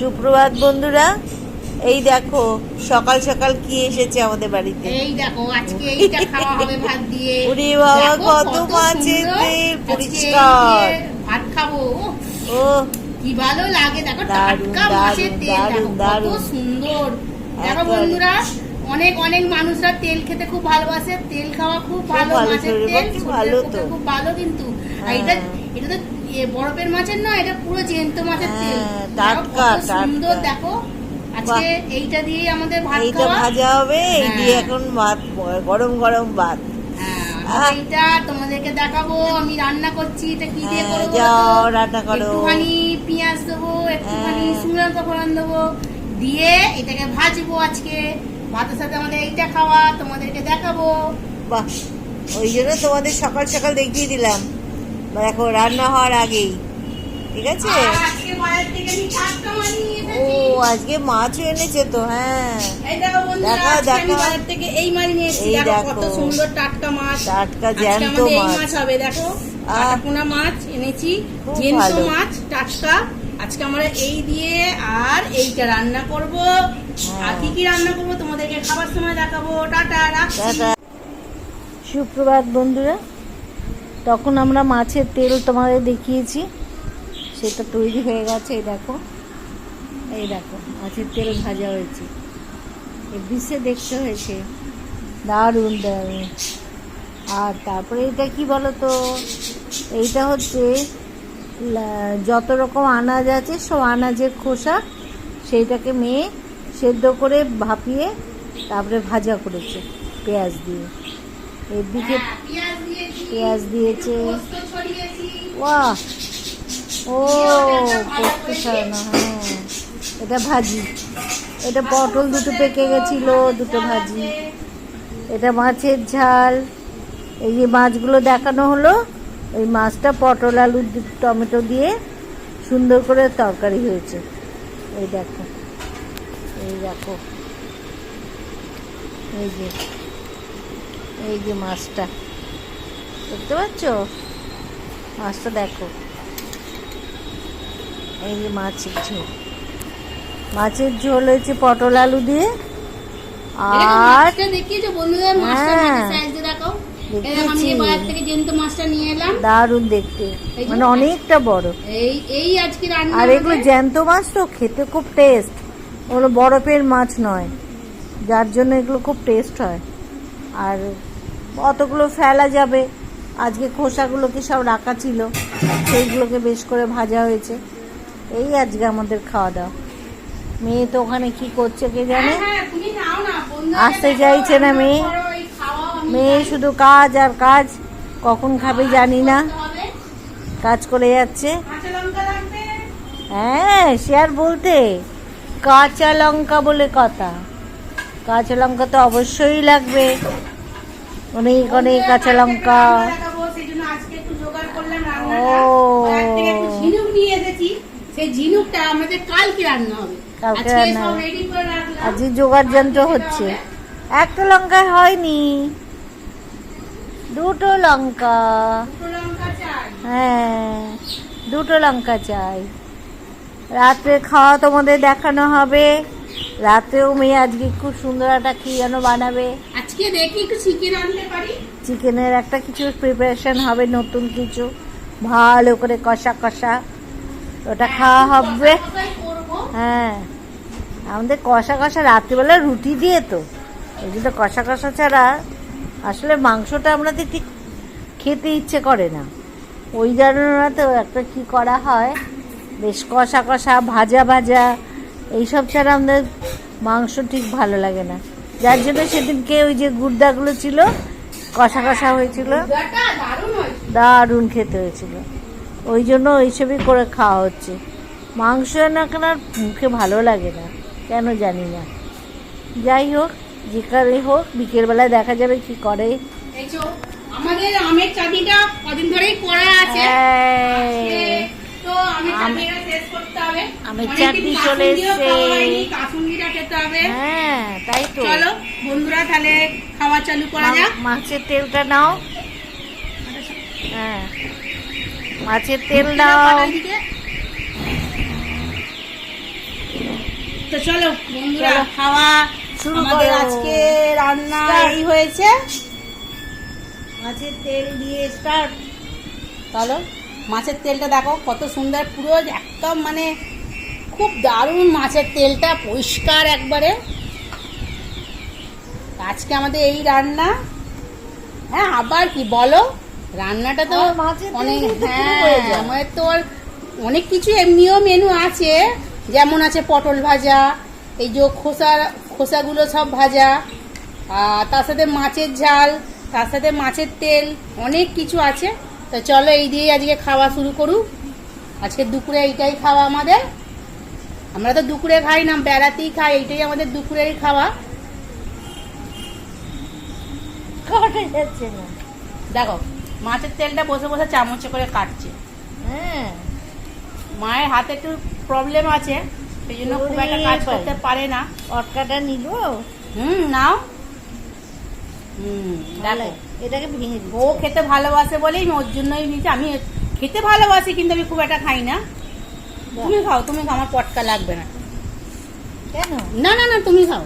সুপ্রভাত বন্ধুরা এই দেখো সকাল সকাল কি এসেছে আমাদের বাড়িতে? এই দেখো আজকে এইটা খাওয়া হবে ভাত দিয়ে। ওরে বাবা, কত মাছের সুন্দর। তেল, পরিষ্কার। ভাত খাব ও কি ভালো লাগে। দেখো টাটকা মাছের তেল দেখো কত সুন্দর। দেখো বন্ধুরা অনেক অনেক মানুষরা তেল খেতে খুব ভালোবাসে। তেল খাওয়া খুব ভালো মাছের তেল ভালো তো। খুব ভালো কিন্তু। হ্যাঁ। এটা এটা তো বরফের মাছের নয় এটা পুরো জ্যান্ত মাছের তেল। হ্যাঁ, টাটকা, সুন্দর দেখো। আজকে এইটা দিয়ে আমাদের ভাত এইটা ভাজা হবে এই দিয়ে হ্যাঁ। এখন ভাত গরম গরম ভাত। এইটা তোমাদেরকে দেখাবো আমি রান্না করছি এটা কি দিয়ে করব যাও, রান্না করো। একটুখানি পেঁয়াজ দেবো একটুখানি। শুকনো ফোড়ন দেবো দিয়ে এটাকে ভাজবো আজকে। ভাতের সাথে আমাদের এইটা খাওয়া তোমাদেরকে দেখাবো। বাহ ওই জন্য তোমাদের সকাল সকাল দেখিয়ে দিলাম। দেখো রান্না হওয়ার আগেই। ঠিক আছে? মাছ ও আজকে মাছও এনেছে তো হ্যাঁ। দেখো দেখা, থেকে এই মাছ নিয়ে এসেছি। দেখো কত সুন্দর টাটকা মাছ। টাটকা জ্যান্ত মাছ। মাছ হবে দেখো। আহ। কাটাপোনা মাছ এনেছি। ভালো। মাছ টাটকা। আজকে আমরা এই দিয়ে আর এইটা রান্না করব। সুপ্রভাত বন্ধুরা, তখন আমরা মাছের তেল তোমাদের দেখিয়েছি। সেটা তৈরি হয়ে গেছে, এই দেখো। এই দেখো, মাছের তেল ভাজা হয়েছে। বিষে দেখতে হয়েছে। দারুণ দারুণ। আর তারপরে এটা কি বলো তো এইটা হচ্ছে যত রকম আনাজ আছে, সব আনাজের খোসা, সেইটাকে মেয়ে সেদ্ধ করে ভাপিয়ে তারপরে ভাজা করেছে পেঁয়াজ দিয়ে। এদিকে হ্যাঁ, পেঁয়াজ দিয়েছে ওয়াহ! ও ছাড়ানো হ্যাঁ। এটা ভাজি। এটা পটল দুটো পেকে গেছিল দুটো ভাজি। এটা মাছের ঝাল। এই যে মাছগুলো দেখানো হলো ওই মাছটা পটল আলু টমেটো দিয়ে সুন্দর করে তরকারি হয়েছে। এই দেখো। এই দেখো। এই যে এই যে মাছটা। দেখতে পাচ্ছ? মাছটা দেখো। এই যে মাছের ঝোল। মাছের ঝোল হয়েছে পটল আলু দিয়ে। আর হ্যাঁ। এলাম। দেখতে। মানে অনেকটা বড়। এই এই আজকে আর এগুলো জ্যান্ত মাছ তো খেতে খুব টেস্ট ওগুলো বরফের মাছ নয়। যার জন্য এগুলো খুব টেস্ট হয়। আর অতগুলো ফেলা যাবে। আজকে খোসাগুলোকে সব রাখা ছিল? সেইগুলোকে বেশ করে ভাজা হয়েছে। এই আজকে আমাদের খাওয়া দাওয়া। মেয়ে তো ওখানে কি করছে কে জানে? হ্যাঁ, হ্যাঁ, আসতে চাইছে না মেয়ে। মেয়ে শুধু কাজ আর কাজ। কখন খাবে জানি না। কাজ করে যাচ্ছে। হ্যাঁ সে আর বলতে। কাঁচা লঙ্কা বলে কথা। কাঁচা লঙ্কা তো অবশ্যই লাগবে। অনেক অনেক কাঁচা লঙ্কা। ও। বাজার থেকে ঝিনুক নিয়ে এসেছি। সেই ঝিনুকটা আমাদের কালকে রান্না হবে কালকে আজকে রান্না জোগাড় যন্ত্র হচ্ছে একটা লঙ্কায় হয়নি। দুটো লঙ্কা। লঙ্কা হ্যাঁ দুটো লঙ্কা চাই। রাত্রে খাওয়া তোমাদের দেখানো হবে। রাতেও মেয়ে আজকে খুব সুন্দর একটা কি যেন বানাবে। আজকে দেখি একটু চিকেন আনতে পারি। চিকেনের একটা কিছু প্রিপারেশন হবে নতুন কিছু। ভালো করে কষা কষা। ওটা খাওয়া হবে। হ্যাঁ। আমাদের কষা কষা রাত্রিবেলা রুটি দিয়ে তো। ওই জন্য কষা কষা ছাড়া আসলে মাংসটা আমাদের ঠিক খেতে ইচ্ছে করে না। ওই জন্য তো একটা কি করা হয় বেশ কষা কষা ভাজা ভাজা এইসব ছাড়া আমাদের মাংস ঠিক ভালো লাগে না। যার জন্য সেদিনকে ওই যে গুর্দাগুলো ছিল কষা কষা হয়েছিল দারুণ খেতে হয়েছিল। ওই জন্য ওইসবই করে খাওয়া হচ্ছে। মাংস না কেন আর মুখে ভালো লাগে না কেন জানি না। যাই হোক যেখানে হোক বিকেলবেলায় দেখা যাবে কি করে। আমাদের আমের চাটনিটা কদিন ধরেই করা আছে। চাটনি চলে এসছে। খাওয়া হ্যাঁ তাই তো। চলো বন্ধুরা তাহলে খাওয়া চালু করা যাক। মাছের তেলটা নাও। হ্যাঁ। মাছের তেল দাও। তো চলো বন্ধুরা খাওয়া শুরু আমাদের আজকে রান্না এই হয়েছে। মাছের তেল দিয়ে স্টার্ট। চলো। মাছের তেলটা দেখো কত সুন্দর পুরো একদম মানে খুব দারুণ মাছের তেলটা পরিষ্কার একবারে। আজকে আমাদের এই রান্না। হ্যাঁ আবার কি বলো? রান্নাটা তো অনেক হ্যাঁ যায়। তো অনেক কিছু এমনিও মেনু আছে। যেমন আছে পটল ভাজা এই যে খোসা খোসাগুলো সব ভাজা। আর তার সাথে মাছের ঝাল তার সাথে মাছের তেল অনেক কিছু আছে। তো চলো এই দিয়েই আজকে খাওয়া শুরু করুক। আজকে দুপুরে এইটাই খাওয়া আমাদের। আমরা তো দুপুরে খাই না বেড়াতেই খাই এইটাই আমাদের দুপুরের খাওয়া। দেখো মাছের তেলটা বসে বসে চামচে করে কাটছে। হ্যাঁ। মায়ের হাতে একটু প্রবলেম আছে সেই জন্য খুব একটা কাজ করতে পারে না। অটকাটা নিল? হুম নাও। হুম দেখো। এটাকে ও খেতে ভালোবাসে বলেই ওর জন্যই নিয়েছি। আমি খেতে ভালোবাসি কিন্তু আমি খুব একটা খাই না। তুমি খাও তুমি খাও আমার পটকা লাগবে না। কেন? না না না তুমি খাও।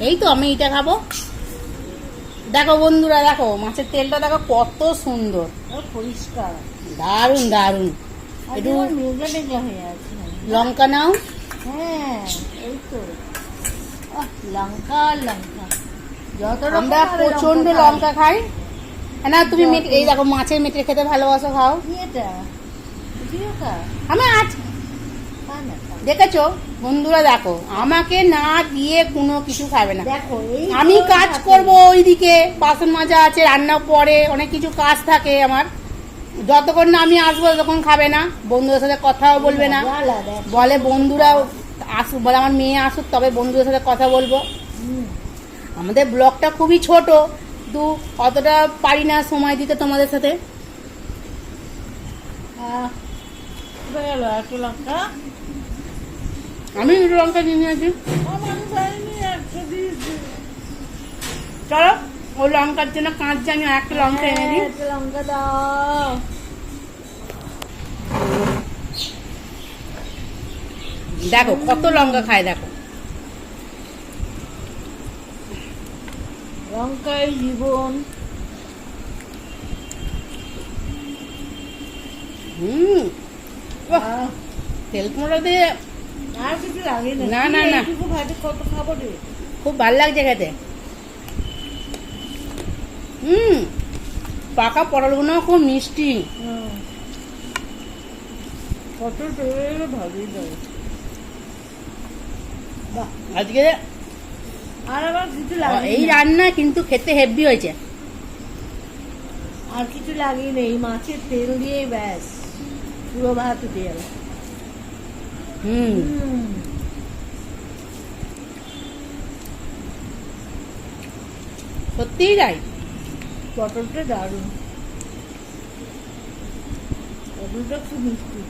এই তো আমি এইটা খাব। দেখো বন্ধুরা দেখো মাছের তেলটা দেখো কত সুন্দর। পরিষ্কার। দারুণ দারুণ। একটু লঙ্কা নাও। হ্যাঁ এই তো। লঙ্কা লঙ্কা। আমরা প্রচণ্ড লঙ্কা খাই। না তুমি এই দেখো মাছের মেটে খেতে ভালোবাসো খাও। আমি আজ। দেখেছ? বন্ধুরা দেখো আমাকে না দিয়ে কোনো কিছু খাবে না। আমি কাজ। করব ওইদিকে বাসন মাজা আছে রান্না পরে অনেক কিছু কাজ থাকে আমার। যতক্ষণ না আমি আসব ততক্ষণ খাবে না। বন্ধুদের সাথে কথাও বলবে না। বলে বন্ধুরা আসুক বলে আমার মেয়ে আসুক তবে বন্ধুদের সাথে কথা বলব। আমাদের ব্লগটা খুবই ছোট। কিন্তু অতটা পারি না সময় দিতে তোমাদের সাথে। আমি দুটো লঙ্কা নিয়ে নিয়েছি চলো ওই লঙ্কার জন্য কাঁচছে আমি একটা লঙ্কা এনে দিই। হ্যাঁ, লঙ্কা দাও। দেখো কত লঙ্কা খায় দেখো। লঙ্কাই জীবন হুম। তেল কুমড়ো দিয়ে। আর কিছু লাগে না। না, না, কত খাব রে? খুব ভালো লাগছে খেতে। হুম পাকা পটলগুলো খুব মিষ্টি। ভালোই লাগে বাহ আজকে আর আবার কিছু লাগে এই রান্না কিন্তু খেতে হেভি হয়েছে। আর কিছু লাগিয়ে নেই মাছের তেল দিয়ে ব্যাস পুরো ভাত হুম হুম। সত্যিই তাই? পটলটা দারুণ। পটলটা খুব মিষ্টি।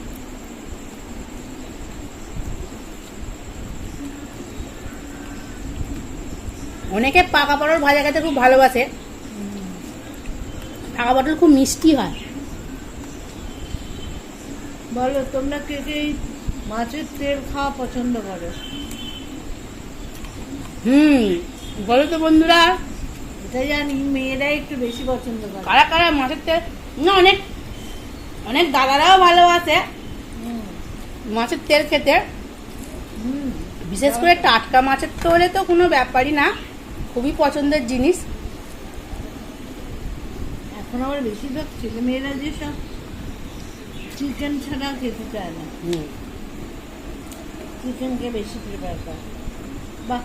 অনেকে পাকা পটল ভাজা খেতে খুব ভালোবাসে। পাকা পটল খুব মিষ্টি হয়। বলো তোমরা কে কে মাছের তেল খাওয়া পছন্দ করো? হুম বলো তো বন্ধুরা। এটা জানি মেয়েরা একটু বেশি পছন্দ করে। কারা কারা মাছের তেল না অনেক অনেক দাদারাও ভালোবাসে। মাছের তেল খেতে। বিশেষ করে টাটকা মাছের তো হলে তো কোনো ব্যাপারই না। খুবই পছন্দের জিনিস। এখন আবার বেশিরভাগ ছেলে মেয়েরা যেসব চিকেন ছাড়া খেতে চায় না। চিকেনকে বেশি প্রিফার করে। বাহ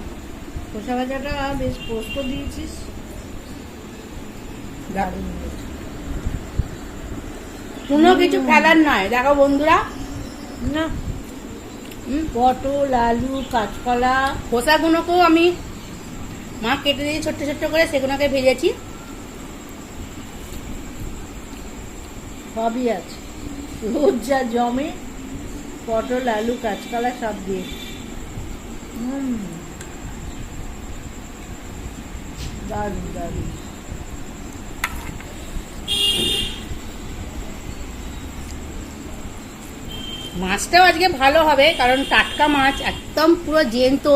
খোসা ভাজাটা বেশ পোস্ত দিয়েছিস। কোনো কিছু ফেলার নয়। দেখো বন্ধুরা। না। হুম, পটল আলু কাঁচকলা। খোসাগুলোকেও আমি মা কেটে দিয়ে ছোট্ট ছোট্ট করে সেগুলোকে ভেজেছি। সবই আছে। রোজ যা জমে, পটল, আলু, কাঁচকলা, সব দিয়ে। হুম। দারুণ মাছটাও আজকে ভালো হবে, কারণ টাটকা মাছ একদম পুরো জ্যান্ত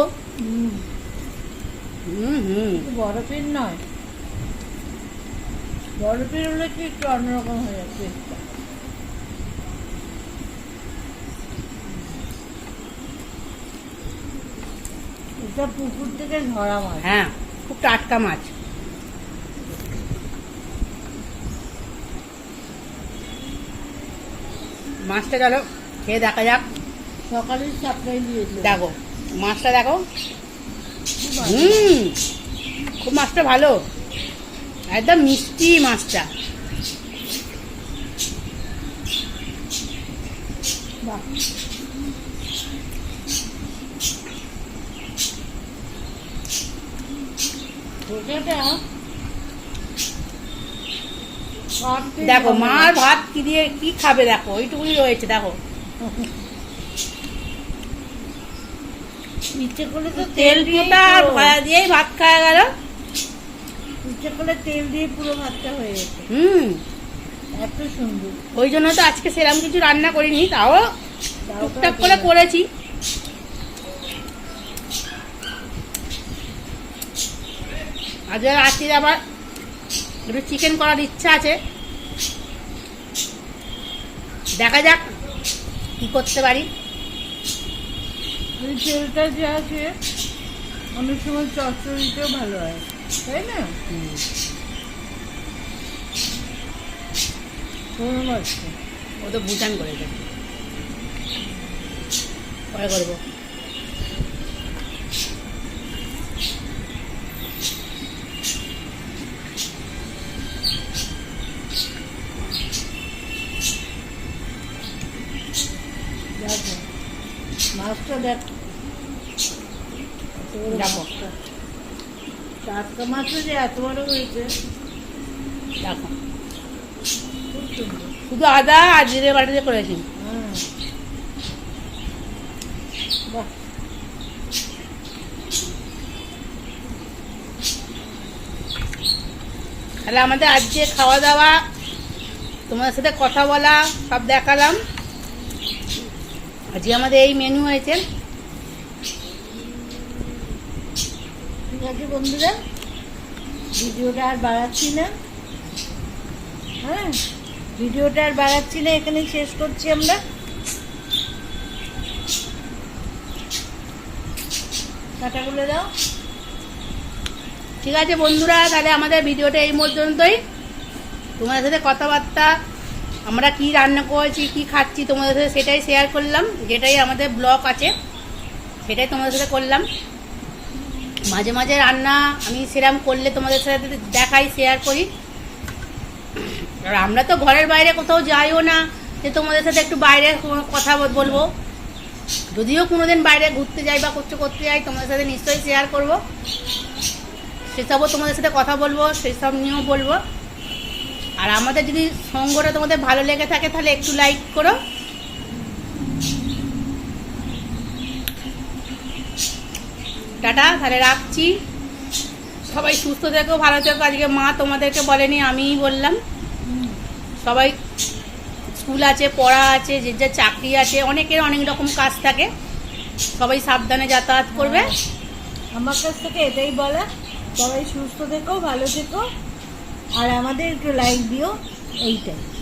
হুম হুম। হুম বরফের নয়। বরফের হলে কি একটু অন্যরকম হয়ে যাচ্ছে? এটা পুকুর থেকে ধরা মাছ। হ্যাঁ খুব টাটকা মাছ। মাছটা চলো খেয়ে দেখা যাক। সকালের সাপ্লাই দিয়েছিল দেখো মাছটা দেখো। হুম খুব মাছটা ভালো। একদম মিষ্টি মাছটা। দেখো মার ভাত কি দিয়ে কি খাবে দেখো ওইটুকুই রয়েছে দেখো। ইচ্ছে করলে তো তেল পোতা আর ভাজা দিয়েই ভাত খাওয়া গেল। ইচ্ছে করলে তেল দিয়ে পুরো ভাতটা হয়ে গেছে। হুম। এত সুন্দর। ওই জন্য তো আজকে সেরকম কিছু রান্না করিনি তাও তাও টুকটাক করে করেছি। আজ রাত্রির আবার একটু চিকেন করার ইচ্ছা আছে। দেখা যাক কি করতে পারি। এই তেলটা যে আছে, অনেক সময় চচ্চড়িতেও ভালো হয়, তাই না? ও তো ভুটান করে দেবো পরে করব। মাছটা দেখ। এত বড় দেখো। মাছটা। টাটকা মাছও যে এত বড় হয়েছে। দেখো। শুধু আদা আর জিরে বাটিতে করেছি। হ্যাঁ। তাহলে আমাদের আজকে খাওয়া দাওয়া। তোমাদের সাথে কথা বলা সব দেখালাম। আজকে আমাদের এই মেনু হয়েছে। ঠিক আছে বন্ধুরা ভিডিওটা আর বাড়াচ্ছি না। হ্যাঁ ভিডিওটা আর বাড়াচ্ছি না এখানে শেষ করছি আমরা। কাটাগুলো দাও। ঠিক আছে বন্ধুরা তাহলে আমাদের ভিডিওটা এই পর্যন্তই। তোমাদের সাথে কথাবার্তা আমরা কি রান্না করেছি, কি খাচ্ছি তোমাদের সাথে সেটাই শেয়ার করলাম, যেটাই আমাদের ব্লগ আছে, সেটাই তোমাদের সাথে করলাম। মাঝে মাঝে রান্না আমি সেরাম করলে তোমাদের সাথে দেখাই শেয়ার করি। আর আমরা তো ঘরের বাইরে কোথাও যাইও না, যে তোমাদের সাথে একটু বাইরে কথা বলব। যদিও কোনোদিন বাইরে ঘুরতে যাই বা করতে করতে যাই, তোমাদের সাথে নিশ্চয়ই শেয়ার করব। সেসবও তোমাদের সাথে কথা বলব, সেসব নিয়েও বলব। আর আমাদের যদি সঙ্গটা তোমাদের ভালো লেগে থাকে, তাহলে একটু লাইক করো। টাটা, তাহলে রাখছি। সবাই সুস্থ থেকো, ভালো থেকো। আজকে মা তোমাদেরকে বলেনি, আমিই বললাম। সবাই স্কুল আছে, পড়া আছে, যে যা চাকরি আছে, অনেকের অনেক রকম কাজ থাকে। সবাই সাবধানে যাতায়াত করবে। আমার কাছ থেকে এটাই বলা, সবাই সুস্থ থেকো, ভালো থেকো। আর আমাদের একটু লাইক দিও এইটাই।